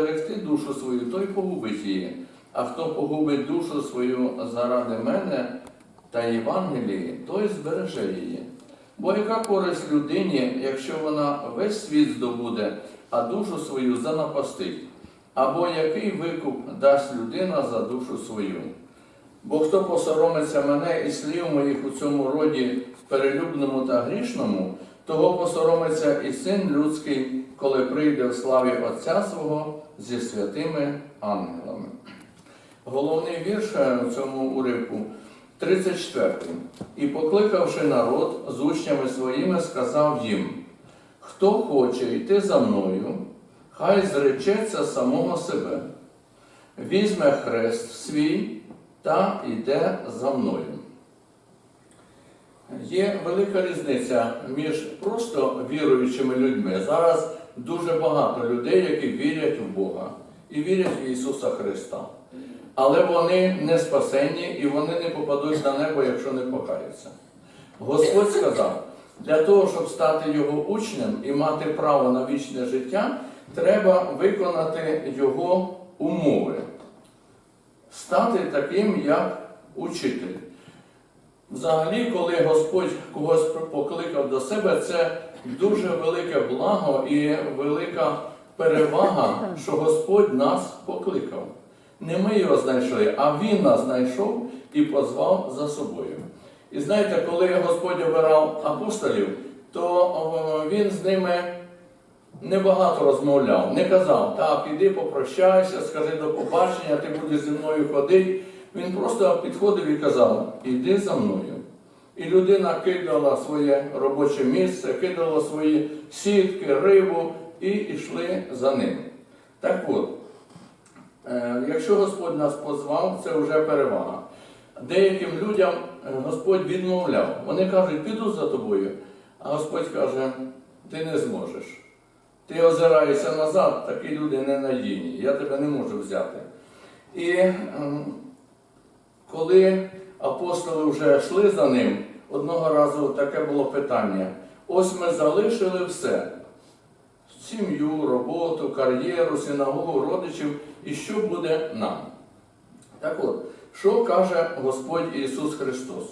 зберегти душу свою, той погубить її. А хто погубить душу свою заради мене та Євангелії, той збереже її. Бо яка користь людині, якщо вона весь світ здобуде, а душу свою занапастить? Або який викуп дасть людина за душу свою? Бо хто посоромиться мене і слів моїх у цьому роді перелюбному та грішному, того посоромиться і син людський, коли прийде в славі Отця свого зі святими ангелами. Головний вірш е, в цьому уривку 34. І покликавши народ з учнями своїми, сказав їм: Хто хоче йти за мною, хай зречеться самого себе, візьме хрест свій та йде за мною. Є велика різниця між просто віруючими людьми. Зараз дуже багато людей, які вірять в Бога і вірять в Ісуса Христа. Але вони не спасені і вони не попадуть на небо, якщо не покаються. Господь сказав, для того, щоб стати його учнем і мати право на вічне життя, треба виконати його умови, стати таким, як учитель. Взагалі, коли Господь когось покликав до себе, це дуже велике благо і велика перевага, що Господь нас покликав. Не ми його знайшли, а Він нас знайшов і позвав за собою. І знаєте, коли Господь обирав апостолів, то він з ними небагато розмовляв, не казав, так, іди попрощайся, скажи до побачення, ти будеш зі мною ходити. Він просто підходив і казав, іди за мною. І людина кидала своє робоче місце, кидала свої сітки, рибу і йшли за ним. Так от, е, якщо Господь нас позвав, це вже перевага. Деяким людям е, Господь відмовляв. Вони кажуть, піду за тобою. А Господь каже, ти не зможеш. Ти озираєшся назад, такі люди ненадійні, я тебе не можу взяти. І ем, коли апостоли вже йшли за ним, одного разу таке було питання: ось ми залишили все: сім'ю, роботу, кар'єру, синагогу, родичів, і що буде нам? Так от, що каже Господь Ісус Христос?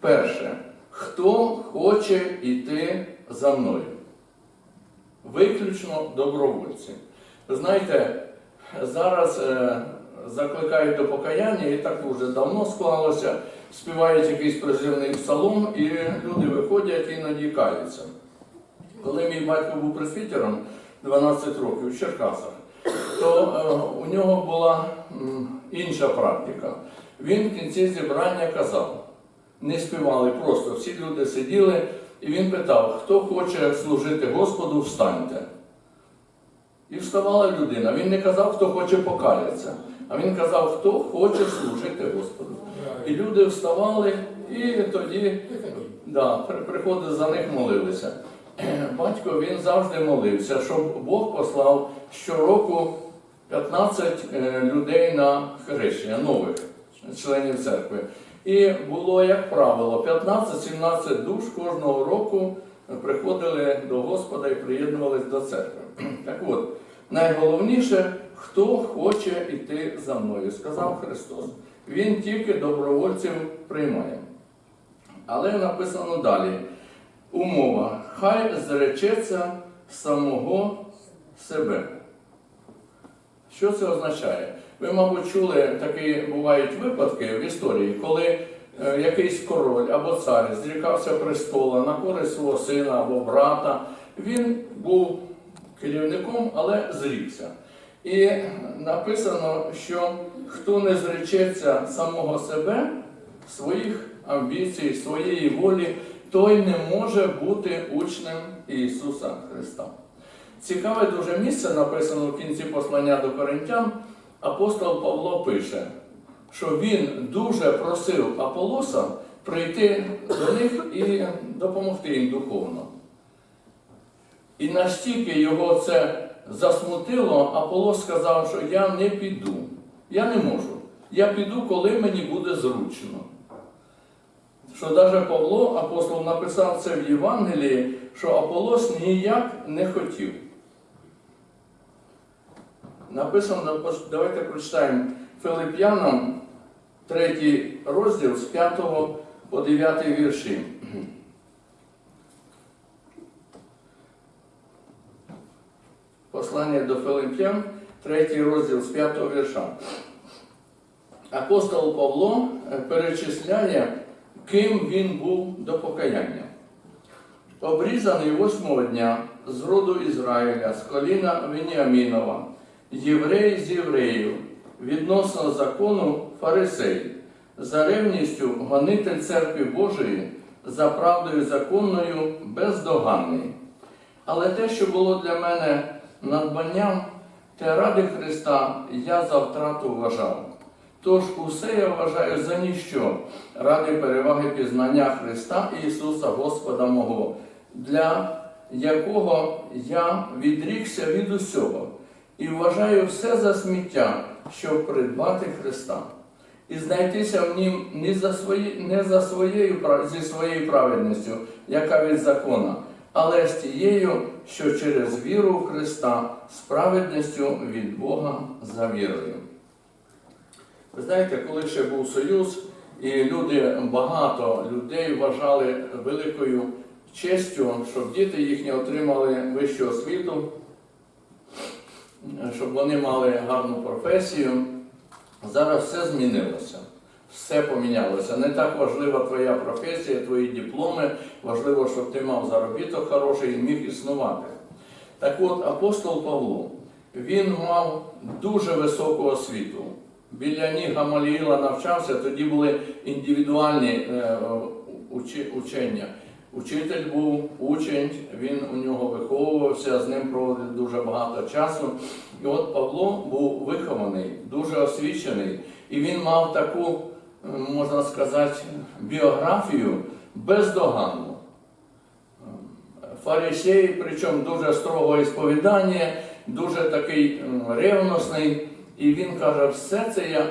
Перше, хто хоче йти за мною? Виключно добровольці. Знаєте, зараз е, закликають до покаяння, і так вже давно склалося, співають якийсь призивний псалом, і люди виходять і надікаються. Коли мій батько був пресвітером 12 років в Черкасах, то е, у нього була інша практика. Він в кінці зібрання казав, не співали просто, всі люди сиділи, і він питав, хто хоче служити Господу, встаньте. І вставала людина. Він не казав, хто хоче покаятися, а він казав, хто хоче служити Господу. І люди вставали, і тоді да, приходили за них молилися. Батько він завжди молився, щоб Бог послав щороку 15 е, людей на хрещення, нових членів церкви. І було, як правило, 15-17 душ кожного року приходили до Господа і приєднувалися до церкви. Так от, найголовніше, хто хоче йти за мною, сказав Христос. Він тільки добровольців приймає. Але написано далі. Умова, хай зречеться самого себе. Що це означає? Ви, мабуть, чули такі бувають випадки в історії, коли е, якийсь король або цар зрікався престола на користь свого сина або брата. Він був керівником, але зрікся. І написано, що хто не зречеться самого себе, своїх амбіцій, своєї волі, той не може бути учнем Ісуса Христа. Цікаве дуже місце написано в кінці послання до Коринтян. Апостол Павло пише, що він дуже просив Аполоса прийти до них і допомогти їм духовно. І настільки його це засмутило, Аполос сказав, що я не піду, я не можу. Я піду, коли мені буде зручно. Що навіть Павло, апостол, написав це в Євангелії, що Аполос ніяк не хотів. написано, давайте прочитаємо Филип'янам, третій розділ з 5 по 9 вірші. Послання до Филип'ян, третій розділ з 5 вірша. Апостол Павло е, перечисляє, ким він був до покаяння. Обрізаний восьмого дня з роду Ізраїля, з коліна Веніамінова, єврей з євреїв, відносно закону фарисей, за ревністю гонитель церкви Божої, за правдою законною бездоганний. Але те, що було для мене надбанням, те ради Христа я за втрату вважав. Тож усе я вважаю за ніщо ради переваги пізнання Христа Ісуса Господа мого, для якого я відрікся від усього і вважаю все за сміття, щоб придбати Христа, і знайтися в нім не за, свої, не за своєю, зі своєю праведністю, яка від закона, але з тією, що через віру в Христа, з праведністю від Бога за вірою. Ви знаєте, коли ще був Союз, і люди, багато людей вважали великою честю, щоб діти їхні отримали вищу освіту, щоб вони мали гарну професію. Зараз все змінилося. Все помінялося. Не так важлива твоя професія, твої дипломи, важливо, щоб ти мав заробіток хороший і міг існувати. Так от, апостол Павло, він мав дуже високу освіту. Біля ніг Гамаліїла навчався, тоді були індивідуальні е, учи- учення. Учитель був учень, він у нього виховувався, з ним проводив дуже багато часу. І от Павло був вихований, дуже освічений, і він мав таку, можна сказати, біографію бездоганну. Фарисей, причому дуже строгого сповідання, дуже такий ревностний. І він каже, все це я е,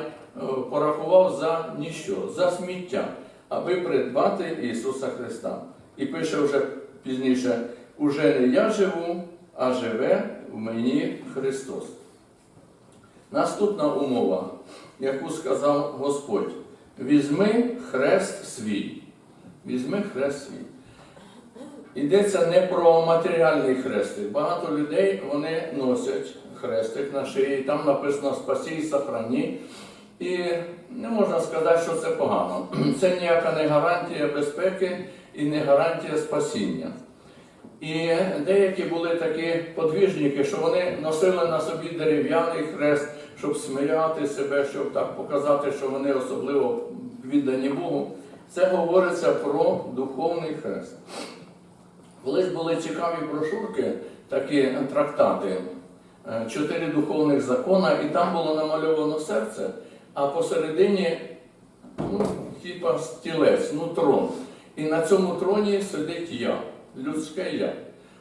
порахував за ніщо, за сміття, аби придбати Ісуса Христа. І пише вже пізніше: уже не я живу, а живе в мені Христос. Наступна умова, яку сказав Господь: візьми хрест свій. Візьми хрест свій. Йдеться не про матеріальний хрестик. Багато людей вони носять хрестик на шиї, там написано спасі і сохрані. І не можна сказати, що це погано. Це ніяка не гарантія безпеки і не гарантія спасіння. І деякі були такі подвіжники, що вони носили на собі дерев'яний хрест, щоб смиряти себе, щоб так показати, що вони особливо віддані Богу. Це говориться про духовний хрест. Колись були цікаві брошурки, такі трактати, е, чотири духовних закона, і там було намальовано серце, а посередині ну, типа стілець, ну трон. І на цьому троні сидить я, людське я.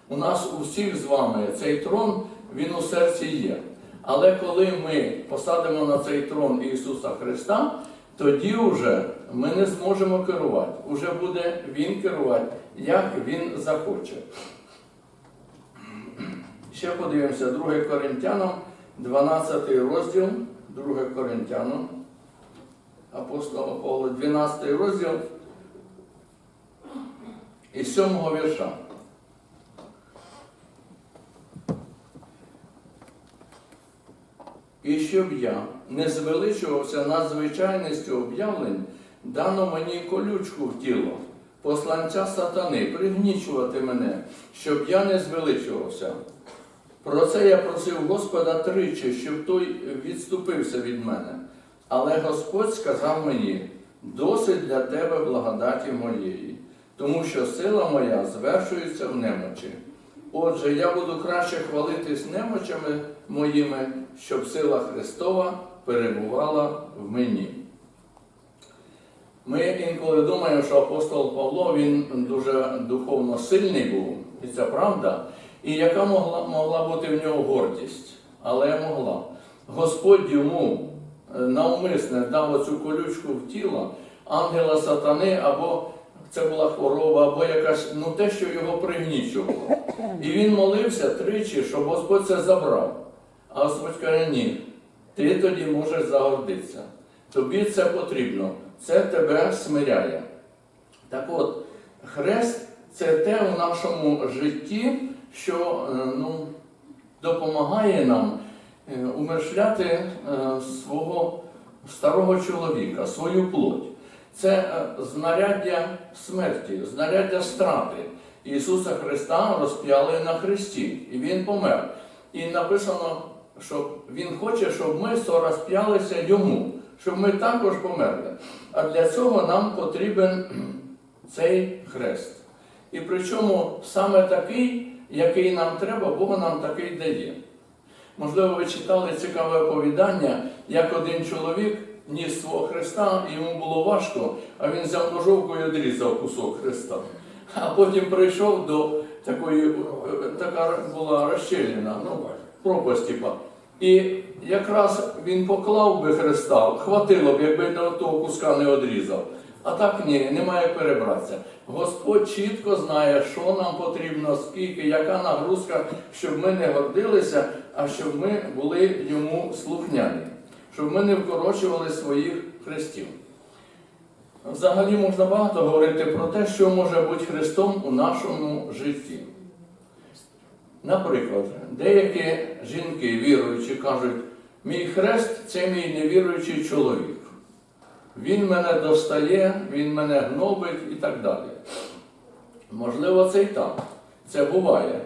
У нас у всіх з вами цей трон, він у серці є. Але коли ми посадимо на цей трон Ісуса Христа, тоді вже ми не зможемо керувати. Уже буде Він керувати, як Він захоче. Ще подивимося, 2 Коринтянам, 12 розділ, 2 Коринтянам, апостола Павла, 12 розділ і 7 вірша. І щоб я не звеличувався надзвичайністю об'явлень, дано мені колючку в тіло, посланця сатани, пригнічувати мене, щоб я не звеличувався. Про це я просив Господа тричі, щоб той відступився від мене. Але Господь сказав мені: досить для тебе благодаті моєї, тому що сила моя звершується в немочі. Отже, я буду краще хвалитись немочами моїми, щоб сила Христова перебувала в мені. Ми інколи думаємо, що апостол Павло він дуже духовно сильний був, і це правда. І яка могла, могла бути в нього гордість? Але могла. Господь йому е, навмисне дав оцю колючку в тіло ангела сатани, або це була хвороба, або якась, ну те, що його пригнічувало. І він молився тричі, щоб Господь це забрав. А Господь каже, ні, ти тоді можеш загордитися. Тобі це потрібно, це тебе смиряє. Так от, хрест це те в нашому житті, що е, ну, допомагає нам е, умершляти е, свого старого чоловіка, свою плоть. Це е, знаряддя смерті, знаряддя страти. Ісуса Христа розп'яли на хресті, і Він помер. І написано, що Він хоче, щоб ми сорозп'ялися йому, щоб ми також померли. А для цього нам потрібен цей хрест. І причому саме такий, який нам треба, Бог нам такий дає. Можливо, ви читали цікаве оповідання, як один чоловік ніс свого хреста, і йому було важко, а він взяв ножовку і відрізав кусок хреста. А потім прийшов до такої, е, така була розщеліна, ну, пропасть, типа. І якраз він поклав би хреста, хватило б, якби до того куска не одрізав. А так ні, немає перебратися. Господь чітко знає, що нам потрібно, скільки, яка нагрузка, щоб ми не гордилися, а щоб ми були йому слухняні, щоб ми не вкорочували своїх хрестів. Взагалі можна багато говорити про те, що може бути Христом у нашому житті. Наприклад, деякі жінки віруючі кажуть, мій хрест це мій невіруючий чоловік. Він мене достає, він мене гнобить і так далі. Можливо, це і так. Це буває.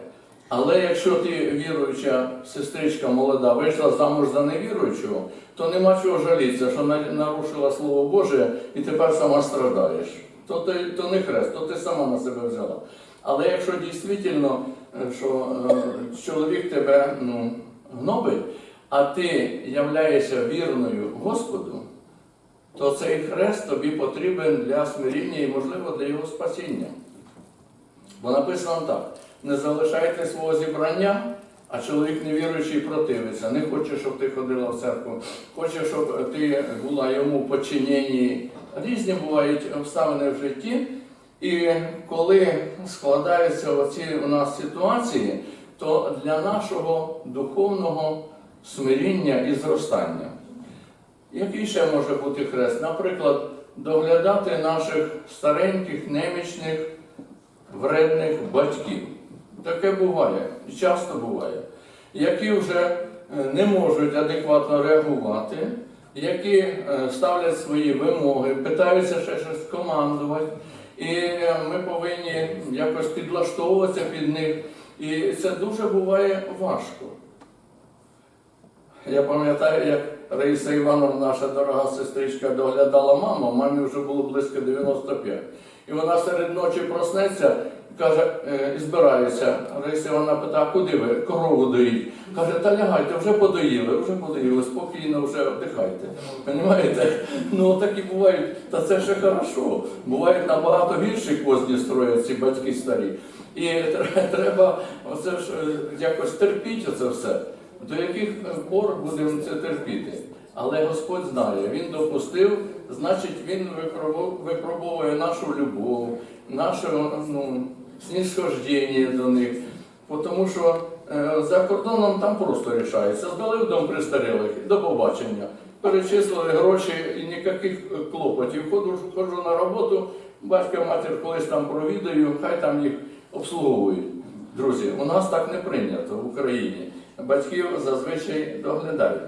Але якщо ти віруюча сестричка молода вийшла замуж за невіруючого, то нема чого жалітися, що нарушила Слово Боже і тепер сама страдаєш. То, ти, то не хрест, то ти сама на себе взяла. Але якщо дійсно, е, що е, чоловік тебе ну, гнобить, а ти являєшся вірною Господу, то цей хрест тобі потрібен для смиріння і, можливо, для його спасіння. Бо написано так: не залишайте свого зібрання, а чоловік невіруючий противиться. Не хоче, щоб ти ходила в церкву, хоче, щоб ти була йому подчинені. Різні бувають обставини в житті. І коли складаються оці у нас ситуації, то для нашого духовного смиріння і зростання. Який ще може бути хрест? Наприклад, доглядати наших стареньких, немічних, вредних батьків. Таке буває, часто буває, які вже е, не можуть адекватно реагувати, які е, ставлять свої вимоги, питаються ще щось командувати. І е, ми повинні якось підлаштовуватися під них. І це дуже буває важко. Я пам'ятаю, як Раїса Івановна, наша дорога сестричка, доглядала маму, мамі вже було близько 95. І вона серед ночі проснеться каже, е, і збирається. Раїса Івановна питає, куди ви? Корову доїть. Каже, та лягайте, вже подоїли, вже подоїли, спокійно вже віддихайте. Понимаєте? Ну так і бувають. Та це ще хорошо. Бувають набагато гірші козні строять ці батьки старі. І треба оце ж е, якось терпіти це все. До яких пор будемо це терпіти? Але Господь знає, Він допустив, значить Він випробовує нашу любов, наше ну, снісхождення до них. Тому що е, за кордоном там просто рішається. Здали в дом престарілих, до побачення. Перечислили гроші і ніяких е, клопотів. Ходжу, ходжу на роботу, батька матір колись там провідаю, хай там їх обслуговують. Друзі, у нас так не прийнято в Україні. Батьків зазвичай доглядають.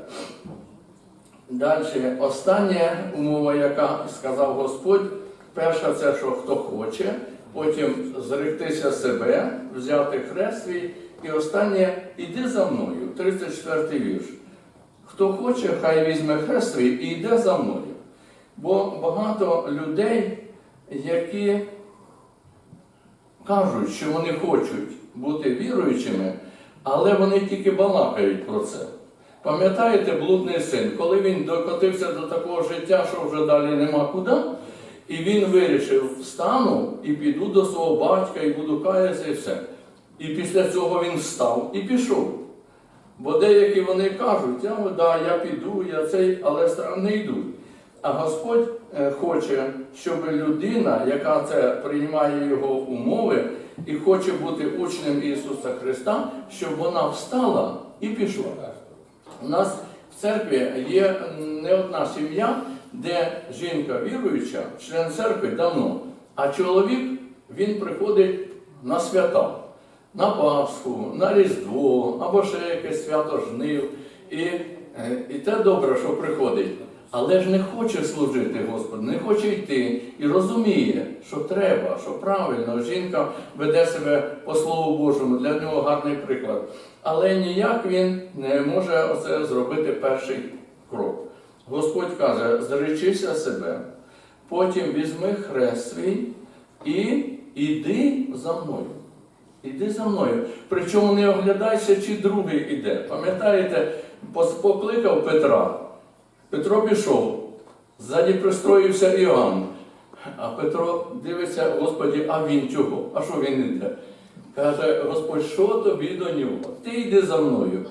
Далі, остання умова, яка сказав Господь, перша це, що хто хоче, потім зректися себе, взяти хрест свій, і останнє іди за мною, 34 й вірш. Хто хоче, хай візьме хрест свій і йде за мною. Бо багато людей, які кажуть, що вони хочуть бути віруючими, але вони тільки балакають про це. Пам'ятаєте, блудний син, коли він докотився до такого життя, що вже далі нема куди, і він вирішив, встану і піду до свого батька, і буду каятися і все. І після цього він встав і пішов. Бо деякі вони кажуть, я, да, я піду, я цей, але не йдуть. А Господь е, хоче, щоб людина, яка це приймає його умови і хоче бути учнем Ісуса Христа, щоб вона встала і пішла. У нас в церкві є не одна сім'я, де жінка віруюча, член церкви давно, а чоловік він приходить на свята, на Пасху, на Різдво або ще якесь свято жнив. І, е, і те добре, що приходить. Але ж не хоче служити Господу, не хоче йти і розуміє, що треба, що правильно. Жінка веде себе по Слову Божому, для нього гарний приклад. Але ніяк він не може оце зробити перший крок. Господь каже: зречися себе, потім візьми хрест свій і іди за мною. Іди за мною. Причому не оглядайся, чи другий іде. Пам'ятаєте, покликав Петра. Петро пішов, ззаді пристроївся Іоанн. А Петро дивиться, Господі, а він чого? А що він іде? Каже, Господь, що тобі до нього? Ти йди за мною.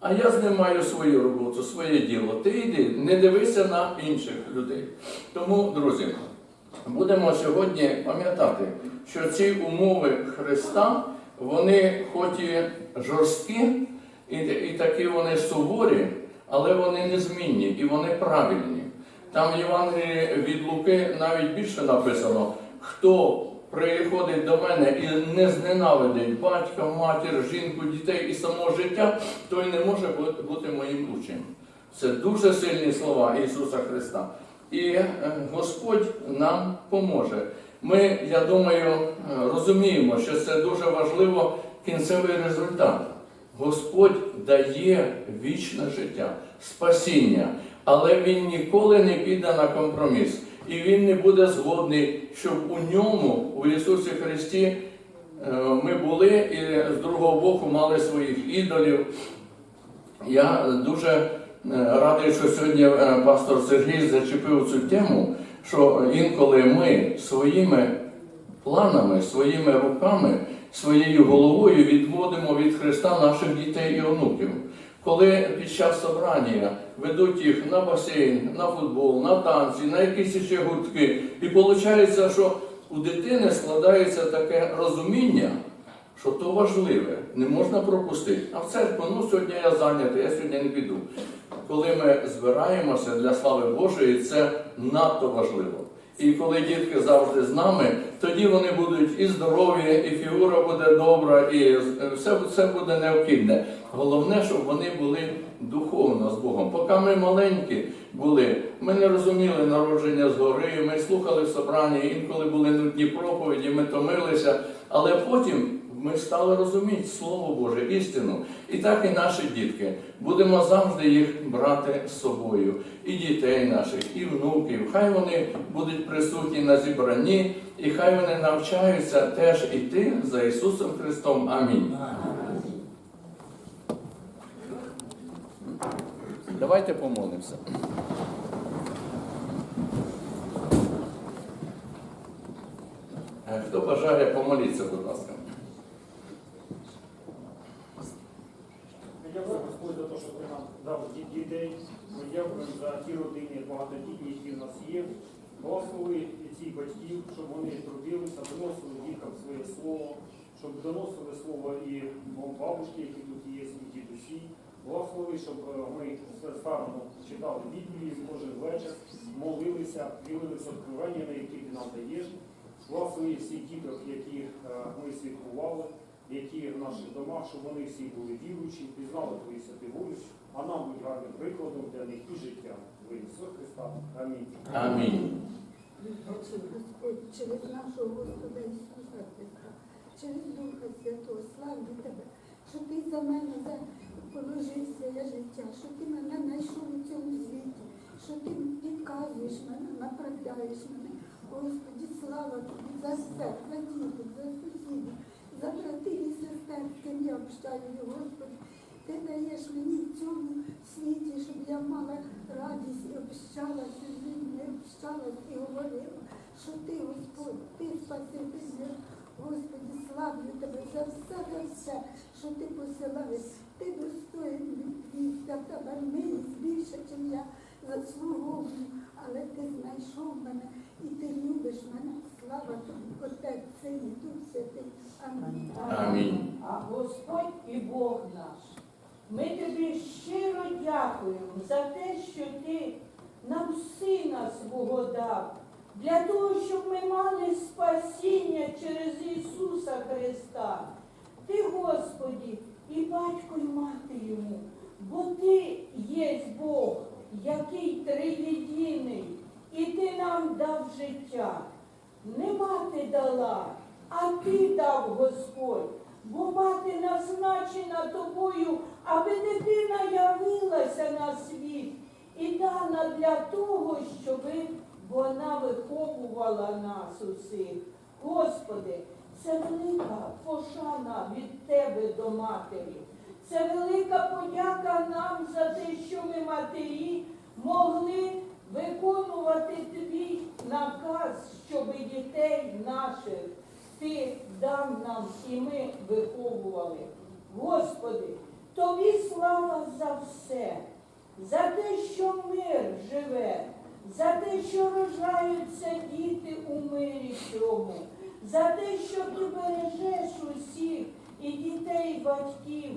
А я з ним маю свою роботу, своє діло. Ти йди, не дивися на інших людей. Тому, друзі, будемо сьогодні пам'ятати, що ці умови Христа, вони хоч і жорсткі, і, і такі вони суворі, але вони незмінні і вони правильні. Там в Євангелії від Луки навіть більше написано, хто приходить до мене і не зненавидить батька, матір, жінку, дітей і самого життя, той не може бути моїм учнем. Це дуже сильні слова Ісуса Христа. І е, Господь нам поможе. Ми, я думаю, е, розуміємо, що це дуже важливо кінцевий результат. Господь дає вічне життя, спасіння, але Він ніколи не піде на компроміс. І Він не буде згодний, щоб у ньому, у Ісусі Христі, е, ми були і з другого боку мали своїх ідолів. Я дуже е, радий, що сьогодні е, пастор Сергій зачепив цю тему, що інколи ми своїми планами, своїми руками, своєю головою відводимо від Христа наших дітей і онуків. Коли під час собрання ведуть їх на басейн, на футбол, на танці, на якісь ще гуртки, і виходить, що у дитини складається таке розуміння, що то важливе, не можна пропустити. А в церкву, ну сьогодні я зайнятий, я сьогодні не піду. Коли ми збираємося для слави Божої, це надто важливо. І коли дітки завжди з нами, тоді вони будуть і здорові, і фігура буде добра, і все, все буде необхідне. Головне, щоб вони були духовно з Богом. Поки ми маленькі були, ми не розуміли народження згори, ми слухали в собранні, інколи були нудні проповіді, ми томилися, але потім ми стали розуміти Слово Боже, істину. І так і наші дітки. Будемо завжди їх брати з собою, і дітей наших, і внуків. Хай вони будуть присутні на зібранні, і хай вони навчаються теж іти за Ісусом Христом. Амінь. Давайте помолимося. Е, Хто бажає помолитися, будь ласка. Ми нам дав дітей. Ми дякуємо за ті родини багатодітні, які в нас є. Благослови цих батьків, щоб вони трудилися, доносили дітям своє слово, щоб доносили слово і бабушки, які тут є, і дідусі. Благослови, щоб е, ми старано читали Біблію кожен вечір, молилися, ділилися откровеннями, які ти нам даєш. Благослови всіх діток, які е, ми святкували які в наших домах, щоб вони всі були віруючі, пізнали твої святи волю, а нам будь гарним прикладом для них і життя. В Ісуса Христа. Амінь. Амінь. Через нашого Господа Ісуса Христа, через Духа Святого, славлю Тебе, що Ти за мене за- положив своє життя, що Ти мене знайшов у цьому світі, що Ти підказуєш мене, направляєш мене. Господі, слава Тобі за все, за діток, за сусідів, за братів і сестер, з я общаюся, Господи. Ти даєш мені в цьому світі, щоб я мала радість і общалася з людьми, общалася і говорила, що ти, Господь, ти спаситель. Господи, славлю тебе за все, за все, що ти посилаєш. Ти достойний твій, за тебе милість більше, ніж я заслуговую. Але ти знайшов мене і ти любиш мене. Слава тобі, Отець, Син і Дух Святий. Амінь. Амінь. А Господь і Бог наш Ми тобі щиро дякуємо за те, що ти нам сина свого дав, для того, щоб ми мали спасіння через Ісуса Христа. Ти, Господі, і батько, і мати йому, бо ти є Бог, який триєдиний, і ти нам дав життя. Не мати дала, а ти дав Господь, бо мати назначена тобою, аби дитина явилася на світ і дана для того, щоби вона виховувала нас усіх. Господи, це велика пошана від Тебе до матері. Це велика подяка нам за те, що ми матері могли виконувати твій наказ, щоб дітей наших ти дав нам і ми виховували. Господи, тобі слава за все, за те, що мир живе, за те, що рожаються діти у мирі цьому, за те, що ти бережеш усіх і дітей, і батьків.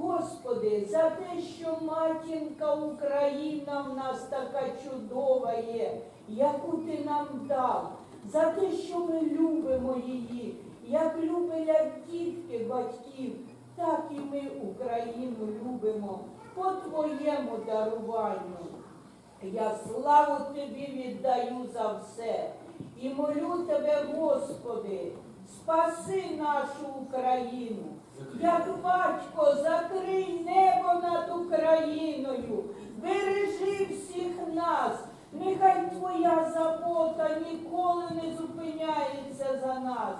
Господи, за те, що матінка Україна в нас така чудова є, яку ти нам дав, за те, що ми любимо її, як люблять дітки батьків, так і ми Україну любимо по твоєму даруванню. Я славу тобі віддаю за все і молю тебе, Господи, спаси нашу Україну. Як батько, закрий небо над Україною, бережи всіх нас. Нехай твоя забота ніколи не зупиняється за нас,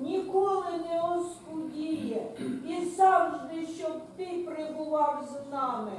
ніколи не оскудіє, і завжди, щоб ти прибував з нами.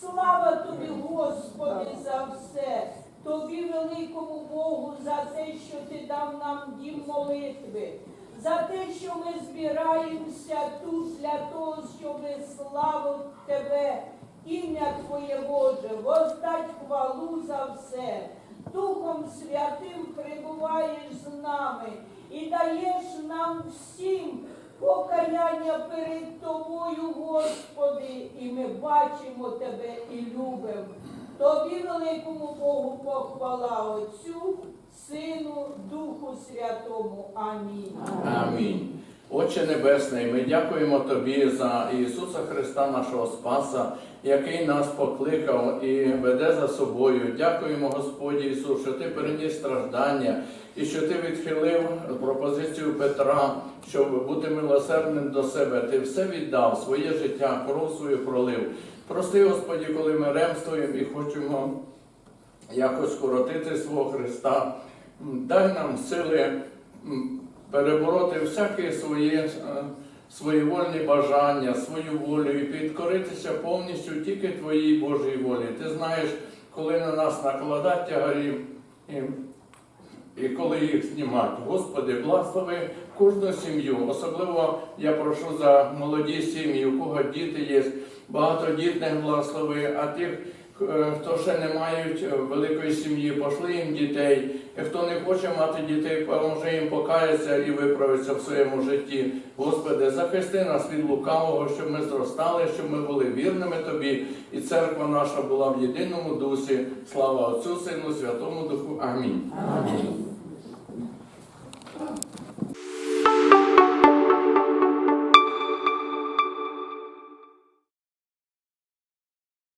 Слава тобі, Господи, за все, тобі, великому Богу, за те, що ти дав нам дім молитви, за те, що ми збираємося тут для того, щоб славити Тебе, ім'я Твоє Боже, воздать хвалу за все. Духом Святим прибуваєш з нами і даєш нам всім покаяння перед Тобою, Господи, і ми бачимо Тебе і любимо. Тобі, великому Богу, похвала Отцю, Сину, Духу Святому. Амінь. Амінь. Отче Небесний, ми дякуємо Тобі за Ісуса Христа, нашого Спаса, який нас покликав і веде за собою. Дякуємо, Господі Ісус, що Ти переніс страждання і що Ти відхилив пропозицію Петра, щоб бути милосердним до себе. Ти все віддав, своє життя, кров свою пролив. Прости, Господі, коли ми ремствуємо і хочемо якось скоротити свого Христа. Дай нам сили перебороти всякі свої е, своєвольні бажання, свою волю і підкоритися повністю тільки Твоїй Божій волі. Ти знаєш, коли на нас накладать тягарі і, і коли їх знімати. Господи, благослови кожну сім'ю. Особливо я прошу за молоді сім'ї, у кого діти є, багатодітних благослови, а тих, хто ще не мають е, великої сім'ї, пошли їм дітей. І хто не хоче мати дітей, поможи їм покаятися і виправитися в своєму житті. Господи, захисти нас від лукавого, щоб ми зростали, щоб ми були вірними Тобі, і церква наша була в єдиному дусі. Слава Отцю, Сину, Святому Духу. Амінь. Амінь.